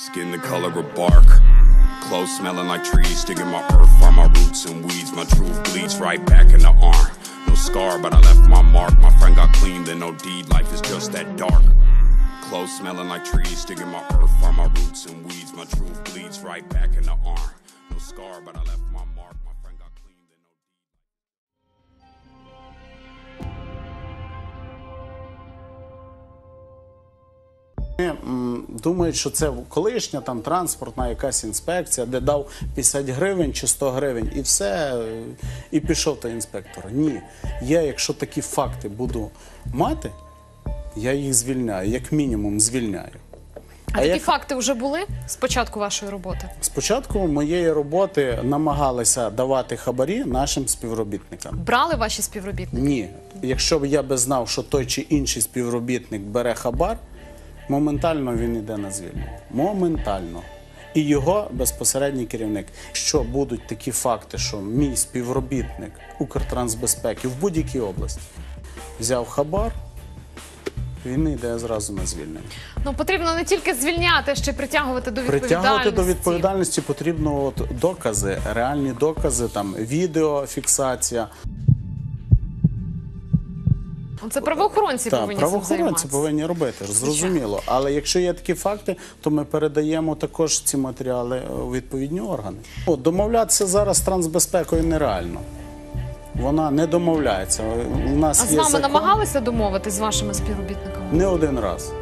Skin the color of bark. Clothes smelling like trees. Digging my earth from my roots and weeds. My truth bleeds right back in the arm. No scar, but I left my mark. My friend got clean, then no deed. Life is just that dark. Clothes smelling like trees. Digging my earth from my roots and weeds. My truth bleeds right back in the arm. No scar, but I left my mark. Думають, що це колишня там транспортна якась інспекція, де дав 50 гривень чи 100 гривень, і все, і пішов той інспектор. Ні. Я, якщо такі факти буду мати, я їх звільняю, як мінімум звільняю. А, такі як- факти вже були з початку вашої роботи? Спочатку моєї роботи намагалися давати хабарі нашим співробітникам. Брали ваші співробітники? Ні. Якщо б я би знав, що той чи інший співробітник бере хабар, моментально він йде на звільнення. Моментально. І його безпосередній керівник. Що будуть такі факти, що мій співробітник Укртрансбезпеки в будь-якій області взяв хабар, він йде зразу на звільнення. Ну потрібно не тільки звільняти, а ще й притягувати до відповідальності. Притягувати до відповідальності потрібно от докази, реальні докази, там відеофіксація. Це правоохоронці Так, повинні правоохоронці повинні робити, зрозуміло. Але якщо є такі факти, то ми передаємо також ці матеріали у відповідні органи. О, домовлятися зараз з трансбезпекою нереально. Вона не домовляється. У нас А з є вами закон намагалися домовитись з вашими співробітниками? не один раз.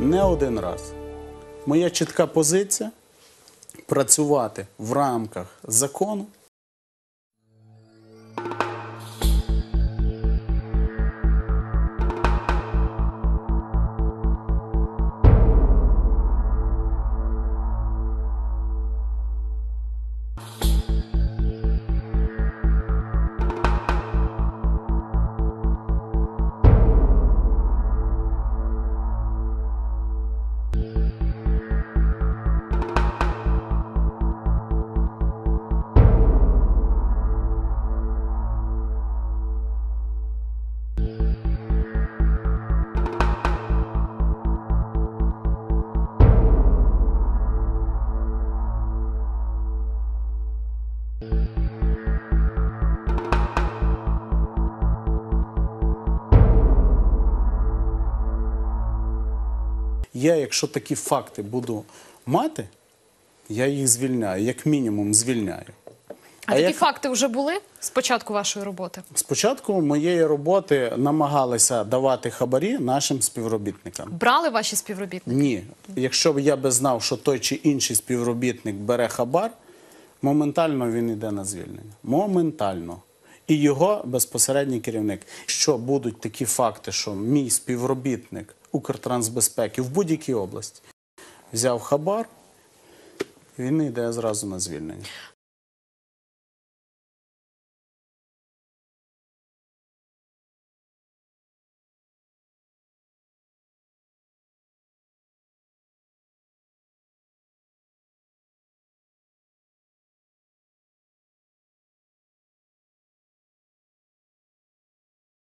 Не один раз. Моя чітка позиція працювати в рамках закону. Я, якщо такі факти буду мати, я їх звільняю, як мінімум звільняю. А, такі як- факти вже були з початку вашої роботи? Спочатку моєї роботи намагалися давати хабарі нашим співробітникам. Брали ваші співробітники? Ні. Якщо б я би знав, що той чи інший співробітник бере хабар, моментально він йде на звільнення. Моментально. І його безпосередній керівник. Що будуть такі факти, що мій співробітник Укртрансбезпеки в будь-якій області взяв хабар, він йде зразу на звільнення.